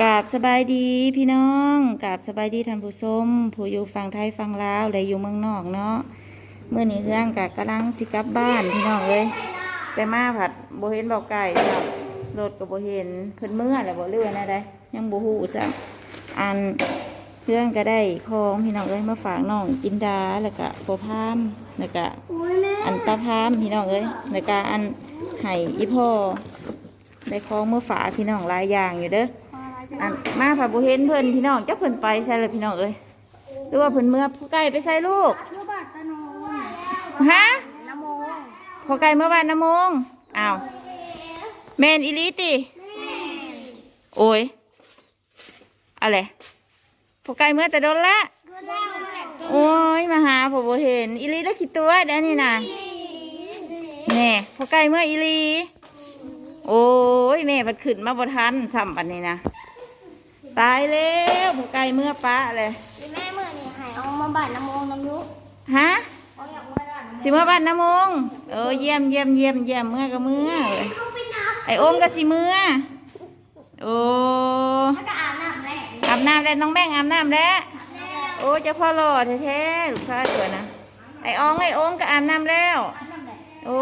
กราบสบายดีพี่น้องกราบสบายดีท่านผู้ชมผู้อยู่ฝั่งไทยฝั่งลาวและอยู่เมืองนอกเนาะเมื่อนี้เรื่องกะกำลังสิกลับบ้านพี่น้องเอ้ยแต่มาผัดโบเห็นบอกไก่จ้ะรถก็โบเห็นเพิ่นเมื่อแหละบ่เลื่อนนะได้ยังบ่ฮู้จ้ะอันเรื่องก็ได้ของพี่น้องเอ้ยมาฝากน้องจินดาแล้วก็โปพามแล้วก็อันตาพามพี่น้องเอ้ยในการอันไห้อีพ่อได้คล้องเมื่อฝากพี่น้องหลายอย่างอยู่เด้อ อันมาผ่าบุเห็นเพิ่นพี่น้องจักเพิ่นไปใช่เลยพี่น้องเอ้ยหรือว่าเพิ่นเมื่อผู้ไก่ไปใส่ลูกลูกบาทตะโนฮะนะโมพอไก่เมื่อวานน้ำมงอ้าวแมนอีหลีติโอ้ยอะไรพอไก่เมื่อแต่โดนละดูแล้วโอ้ยมาหาผมบ่เห็นอีหลีแล้วคิดตัวเด้อนี่น่ะแน่พอไก่เมื่ออีหลีโอ้ยแม่บัดขึ้นมาบ่ทันซ้ำปันนี้นะ ตายแล้วพอไก่เมื่อปะเลยแม่เมื่อนี่หายเอามาบาทนะโมน้ำยุฮะเอาอยากเมื่อได้สิเมื่อบ้านน้ำมงเออเยี่ยมเยี่ยมเยี่ยมเยี่ยมเมื่อก็เมื่อเอ้ยเอาไปน้ไอโอมก็สิเมื่อโอ้ำแล้วก็อาบน้ำแม่อาบน้ำแล้วน้องแบ่งอาบน้ำแล้วโอ้เจะพ่อหล่อแท้ๆลูกชายตัวนะไออองไอโอมก็อาบน้ำแล้ว โอ้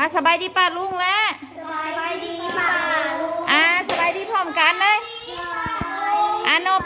อาสบายดีป้าลุงแล้ว สบายดีป่าลูก อ่าสบายดีพร้อมกันเลย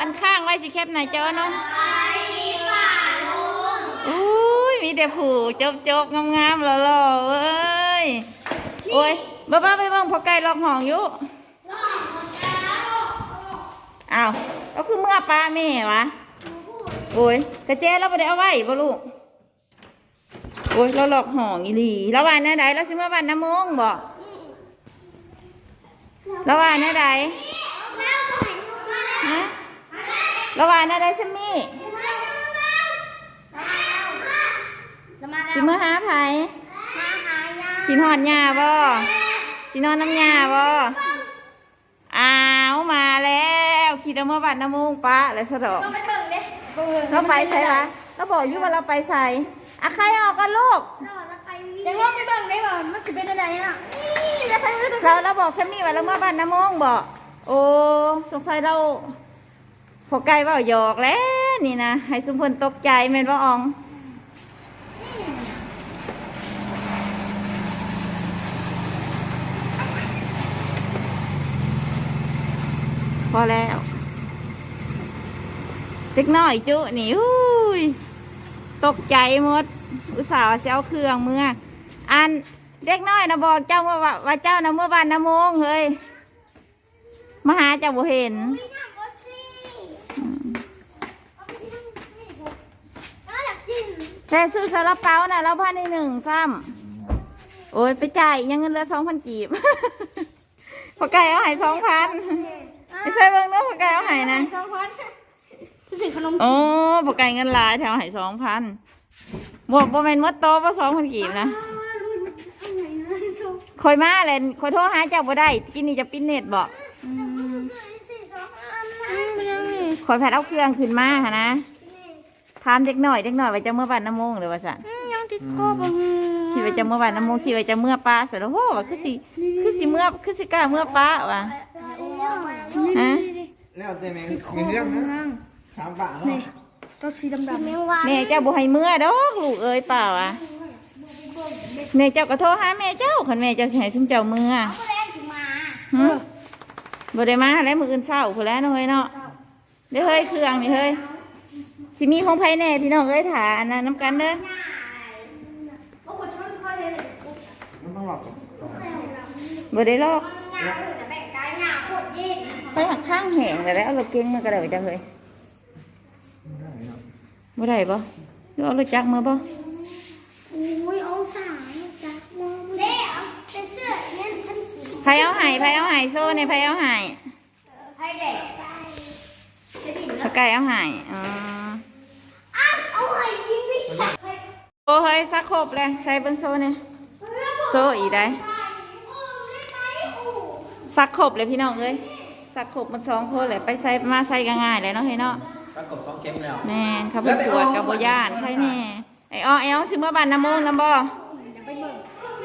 อานบอันข้างไว้สิแคบหน่อยจอเนาะสบายดีป่าลูกอุ้ยมีแต่ผู้จบจบๆงามๆหล่อๆเอ้ยโอ้ยบ้าบ้าไปเบ้างพอไก่ล็อกห้องอยู่อ้าวก็คือเมื่อป้าแม่วะโอ้ยกระเจเราไปได้เอาไว้บ่ลูกโอ้ยเราหลอกห้องอีหลีแล้ววันนั้นใดเราสิเมื่อวันน้ำมงบอกแล้ววันนั้นใดฮะ ระหว่างนั้นได้สมี่จะมาแล้วสิมือหาไผมาหายาสินหอนหญ้าบ่สินอนน้ำหญ้าบ่อ้าวมาแล้วขี่เอามื่อบัดน้ำมูกปะแล้วสะดอกไปเบิ่งเด้เราไปใส่ปะเราบอกอยู่ว่าเราไปใส่อะใครออกกันลูกจะลองไปเบิ่งได้บ่มันสิเป็นอะไรน่ะนี่แล้วไปเบิ่งเราเราบอกสมี่ว่าเราเมื่อบัดน้ำมูกบอกโอ้สงสัยเรา พอไกลว่าหยอกแล้วนี่นะให้สุมพลตกใจแม่นว่าอองพอแล้วเล็กน้อยจุนี่อุ้ยตกใจหมด อุตส่าห์ว่าจะเอาเครื่องเมื่ออันเด็กน้อยนะบอกเจ้าว่าว่าว่าเจ้านะเมื่อวานนะโมงเฮ้ยมาหาเจ้าบ่เห็น อุ้ยน่าบ่สิเอาไปที่นั่นนี่กูน่าอยากกิน แต่ซื้อซาลาเปาน่ะเราพันในหนึ่งซ้ำโอ้ยไปจ่ายยังเงินเหลือสองพันกีบพอไก่เอาใหายสองพันไม่ใช่เบิ่งเนาะพอไก่เอาใหายนะสองพันรู้สึกขนมโอ้พอไก่เงินหลายแถวใหายสองพันบวกบ่แม่นหมดโตว่าสองพันกีบนะคอยมาเลยคอยโทรหาเจ้าบ่ได้กินนี่จะปิ้นเน็ตบอกคอยแพทย์เอาเครื่องขึ้นมาหะนะ ถามเด็กหน่อยเด็กหน่อยว่าจะเมื่อวันน้ำโมงหรือว่าสันยังติดคอบ่คิดว่าจะเมื่อวันน้ำโมงคิดว่าจะเมื่อป้าเสร็จแล้วโหว่าคือสิคือสิเมื่อคือสิกล้าเมื่อป้าวะฮะแล้วแต่แม่งมีเรื่องนะสามบาทเนาะตัวสีดำๆแมงวันแม่เจ้าบ่ให้เมื่อดอกลูกเอ้ยเปล่าอะแม่เจ้าก็โทรหาแม่เจ้าคันแม่เจ้าสิให้ซุมเจ้าเมื่อเขาแรงถึงมาหึบ่ได้มาแล้วมื้ออื่นเช้าพุ่นแหล้วเนาะเฮ้ยเนาะเด้อเฮ้ยเครื่องนี่เฮ้ย สิมีของไผแน่พี่น้องเอ้ยถาอันนั้นนํกันเด้อโอ้โหชนเขาเลยมันต้องหลอกบ่ได้ลอกงาอื่นนะแบ่งกายงาโคตรเย็นไปหักข้างแห้งแล้วแล้วเอารถเก๋งมาก็ได้ไปจังเฮ้ยบ่ได้บ่หรือเอารถจักรมาบ่อุ้ยองศาจ้ะมองเด้เอาเป็นเสื้อเนี่ยฉันกินไผเอาให้ไผเอาให้โซ่เนี่ยไผเอาให้ให้เด็กจะดินสกายเอาให้อ๋ออ้าวเอาให้ยิงไม่ใส่ โอ้ เฮ้ยสักครบเลยใส่เบิ่งโซ่เนี่ยโซ่อีกได้สักครบเลยพี่น้องเอ้ยสักครบมันสองคนเลยไปใส่มาใส่ก็ง่ายเลยเนาะเฮ้ยเนาะประกบสองเข็มแล้วแม่นเขาเป็นตรวจกับโบย่านใครแน่ไอ้อ้อไอ้อ้อสิเมื่อบ้านน้ำมงน้ำบ่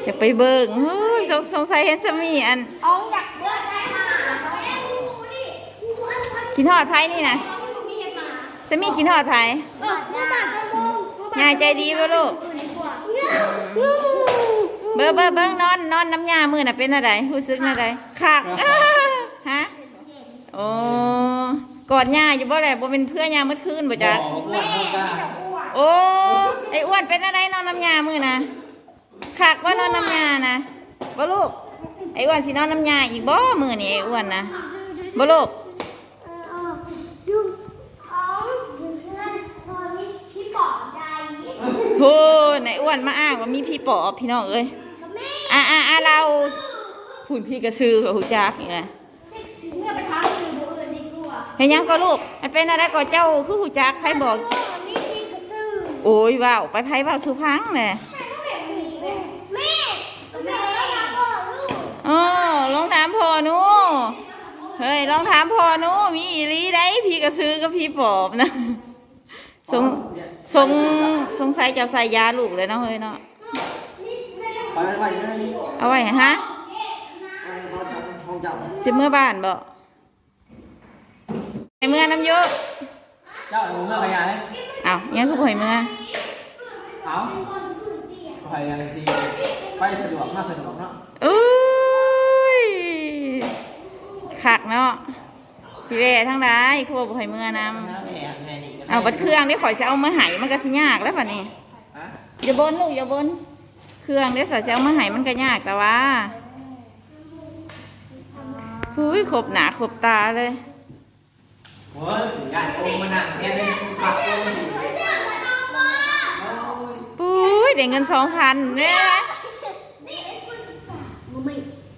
อย่าไปเบิ่งเฮ้ยสงสงสัยเห็นสมีอันเอาอยากเบิดได้มาเอาแม่กูดิกูกินทอดไผ่นี่นะสมีกินทอดไผ่ ยายใจดีป่ะลูกเบิ้งเบิ้งเบิ้งนอนนอนน้ำยามือน่ะเป็นอะไรรู้สึกอะไรคักฮะโอ้กอดยาอยู่บ่แหละบ่เป็นเพื่อนยามืดคืนบ่จ๊ะบอกอ้วนเขากล้าโอ้ไอ้อ้วนเป็นอะไรนอนน้ำยามือนะคักว่านอนน้ำยานะบ่ลูกไอ้อ้วนสินอนน้ำยาอีกบ่มือนี่ไอ้อ้วนนะบ่ลูก ยุ่งอ๋ออยู่เพื่อนนอนนี่ที่ปอดใจ โหไอ้อ้วนมาอ้างว่ามีพี่ปอบพี่น้องเอ้ยอะอะอะเราหุ่นพี่กระซื้อกับหูจักนี่ไงเมื่อไปท้าคือบุอื่นดีกว่าเห็นยังก็ลูกมันเป็นอะไรก็เจ้าคือหูจักใครบอก โอ้ยว้าวไปไพ่ว้าวสุพังเลยแม่แม่แล้วนะพ่อลูกอ๋อลองถามพ่อนู้เฮ้ยลองถามพ่อนู้มีอีหลีได้พี่กระซื้อกับพี่ปอบนะสง สงสงสัยจะใส่ยาลูกเลยเนาะเฮ้ยเนาะไปไปไปเอาไว้ฮะห้องเจ้าสิเมื่อบ้านบ่ไอเมื่อน้ำเยอะเจ้าเมื่อไรยาเลยอ้าวยังคือบ่อยเมื่อเอาไปยังซีไปสะดวกน่าสะดวกเนาะอุ้ยขักเนาะสิเวทั้งได้ครัวบ่อยเมื่อนำแม่แม่นี่ เอาบัดเครื่องได้ข่อยจะเอามาใหายมันก็สิยากแล้วป่ะนี่ฮะอย่าบนลูกอย่าบนเครื่องได้สอยจะเอามาใหายมันก็ยากแต่ว่าอุ้ยขบหนาขบตาเลยโอ้ยยายโอมมานั่งแค่นี้ปักโอมอยู่ปุ้ยได้เงินสองพันเนี่ย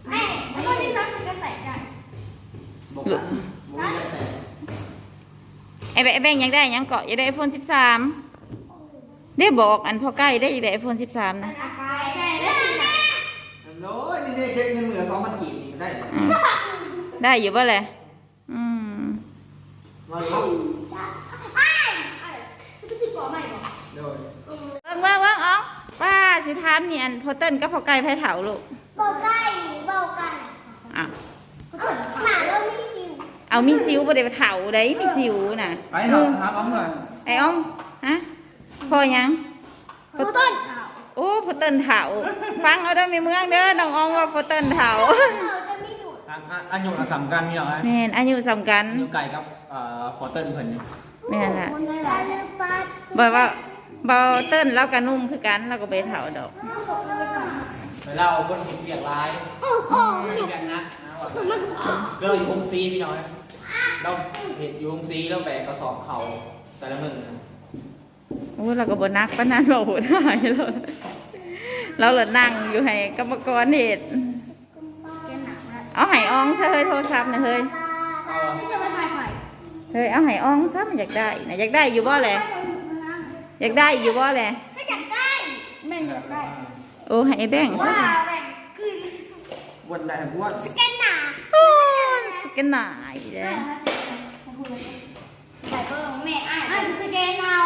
แม่แล้วก็ อกกันบอกกันแต่ไอ้แบไอ้แบงยังได้ยังเกาะยังได้ไอโฟนสิบสามได้บอกอันพอใกล้ได้อีกได้ไอโฟนสิบสามนะไปแม่แล้วสินะโอ้ยนี่เด็กเงินเหลือสองพันกีบนี่ได้อืมได้อยู่ป่ะเลยอืมมาครับไอ้ไอ้ไม่สิก่อใหม่หรอโดยเบิ่งเบิ่งเบิ่งอ๋องป้าสิถามนี่อันพอเติ้ลกับพอไก่ไผ่เถาลูกเบาใกล้เบาใกล้อ้า เอามีซิวบ่ได้ไปเถาได้มีซิวน่ะไปถามถามอ้อมหน่อยไอ้อ๋องฮะพอยังต้นต้นโอ้พอเติ้ลเถาฟังเอาเด้อแม่เมืองเด้อน้องอ๋องว่าพอเติ้ลเถาเราจะมีหนวดอันอันอยู่ละสำคัญมีหรอไแม่นอายุสำคัญอยู่ไก่กับเอ่อฟอร์เติ้ลเพิ่นนี่แม่นล่ะคนอะไรลืมปัดบ่ว่าบ่เติ้ลเราก็นุ่มคือกันเราก็ไปเถาดอกเราคนเห็นเสียงร้ายโอ้โหมีกันนะก็เราอยู่ฮงซีพี่น้อย เราเห็นอยู่ฮงซีแล้วแบกกระสอบเขาแต่ละมือโอ้เราก็บ่นักปานนั้นบ่โหดหายแล้วเราเลยนั่งอยู่ให้กรรมกรเฮ็ดเอาให้อองซะเฮ้ยโทรศัพท์น่ะเฮ้ยเอาอะไม่ใช่ไม่ถ่ายถ่ายเฮ้ยเอาให้อองซะมันอยากได้น่ะอยากได้อยู่บ่แหละอยากได้อยู่บ่แหละถ้าอยากได้แม่อยากได้โอ้ให้แบ่งซะว้าแม่คือวันไหนบวชสแกนหนาโอ้ยสกันหน่ายเลย ใส่เบอร์แม่อะอะสแกนเอา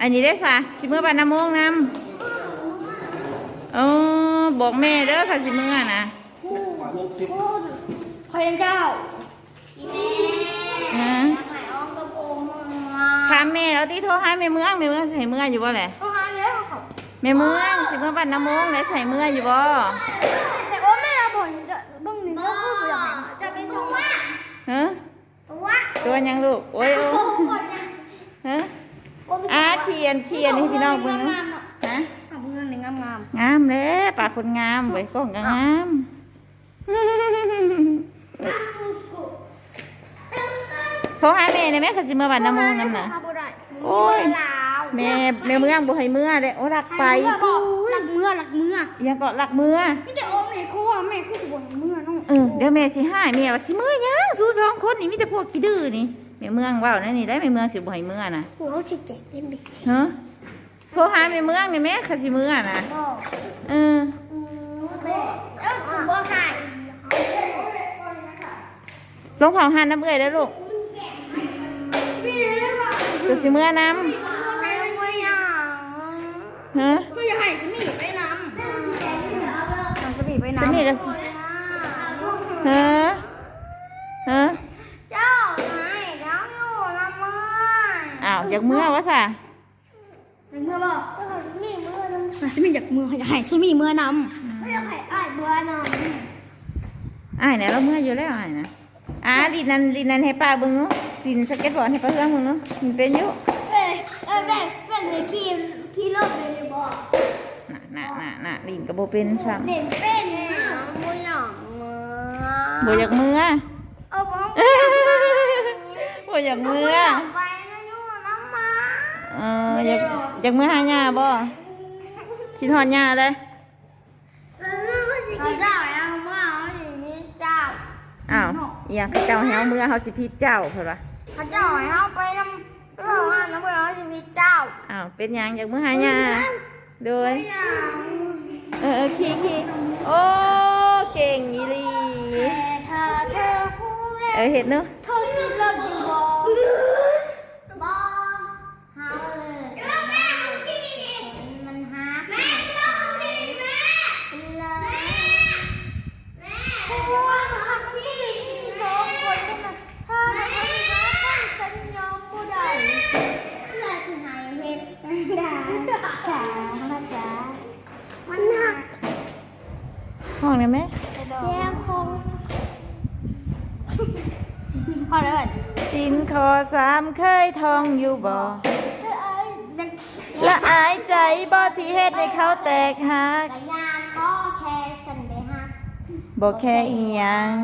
อันนี้ได้ซะสิมื้อบ้านน้ำโมงนำโอ้บอกแม่เด้อค่ะสิมื้อน่ะหกสิบพยังเจ้าแม่ฮะหายอ้อมกระโปรงมือถามแม่แล้วที่โทรหาแม่เมืองแม่เมืองสิให้มื้ออยู่บ่แหละก็หาแล้วเขาแม่เมืองสิมื้อบ้านน้ำโมงแล้วใส่มื้ออยู่บ่ แต่ว่าแม่เราบ่นบ้างหนึ่งก็คืออยากจะไปส่งว่า ฮะตัวตัวยังลูกโอ้ยโอ้โอ้ก่อนนะฮะอาเทียนเทียนให้พี่น้องเบิ่งเนาะฮะทำเงินในงามงามงามเลยปากคนงามไว้กล้องก็งามโทรหาแม่ได้ไหมคะสิเมื่อวันน้ำมูกน้ำน่ะโอ้ยลาวแม่แม่เมืองบ่ให้เมื่อเด้โอ้รักไปหลักเมื่อหลักเมื่อยังเกาะรักเมื่อไม่แต่โอ้แม่เขาว่าแม่คือสิบ่เมื่อน้องเออเดี๋ยวแม่สิให้แม่ว่าสิเมื่อยัง สู้สองคนนี่มีแต่พวกขี้ดื้อนี่แม่เมืองเว้านั่นนี่ได้แม่เมืองสิบ่ให้เมื่อน่ะโอ้สิเจ็บเป็นบิฮะโทรหาแม่เมืองนี่แม่ค่ะสิเมื่อน่ะก็เออแม่เออสิบ่หายลงเผาหันน้ำเอ้ยแล้วลูกพี่เรียกว่าตัวสิเมื่อน้ใครเป็นคนอย่างำฮะคืออย่าให้ฉันมีไปน้ำฉันจะมีไปสน้ำนิทกับสิฮ อยากเมื่อวะสะเมื่อบอกก็เราจะมีเมื่อนำจะมีอยากมืออยากให้ซุมีมือนไม่อยากให้อ้ายเบื่อนำอ้ายเนี่ยเราเมื่ออยู่แล้วอ้ายนะอ่าดินนันดินนันให้ป้าเบิ่งเนู้ดินสเก็ตบอร์ดให้ป้าเฮืองเบิ่งเนู้มันเป็นอยู่เอ้ยเอ้ยแบ่งแบ่งเลยขี่ขี่รถเลยบอกน่ะน่ะน่ะน่ะดินก็บ่เป็นซ้เด่นเป็นเนี่ยไม่อยากเมื่อำบ่อยากเมื่อเอาบอกบ่อยากเมื่อ ไปนะนู่นน้ำมา เอออยากอยากเมื่อหาหญ้าบ่คิดฮอดหญ้าเลยเขาเจ้ายังเมื่อเขาอยู่นี่เจ้าอ้าวอหย่างเจ้าให้เอาเมื่อเฮาสิพิดเจ้าเพิ่นว่าเขาเจ้าให้เขาไปน้ำเราอ่านน้ำเพื่อเขาจะมีเจ้าอ้าวเป็นหยังอยากเมื่อหาหญ้าโดย ไม่อยากเออเออขี่ขี่โอ้เก่งอีหลีแต่ถ้าเธอพูดแล้วเออเห็ดเนาะเขาสิเลิกอยู่ ห้องได้ไหมแก้มคงพอแล้วสินคอสามเคยทองอยู่บ่เธอไอ้นักละอายใจบ่ที่เฮ็ดให้เขาแตกหักกระยานก็แค่ฉันได้ฮักบ่แค่อีหยัง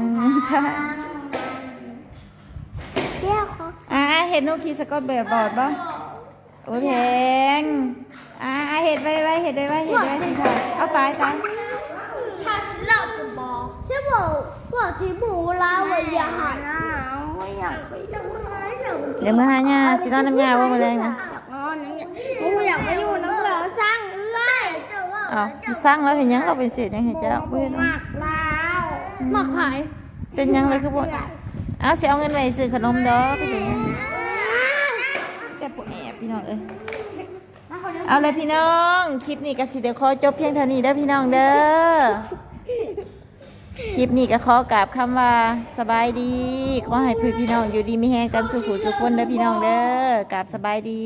เที่ยวเขาอ่าเห็ดหนูขี่สกอตแบบบอร์ดบ่โอ้ยแพงอ่าเห็ดไว้ไว้เห็ดไว้ไว้เห็ดไว้ที่ค่ะเอาตายตาย ถ้าฉันเล่าจะบอกฉันบอกบอกที่บูลาว่าอย่าหันนะว่าอยากไปอยากมาอยากเดี๋ยวมื้อหาหญ้าสิ เอาเลยพี่น้อง คลิปนี้ก็สิเดี๋ยวขอจบเพียงเท่านี้เด้อพี่น้องเด้อ คลิปนี้ก็ขอกราบคำว่าสบายดี ขอให้พี่พี่น้องอยู่ดีมีแฮงกันสุขุสุขคนเด้อพี่น้องเด้อกราบสบายดี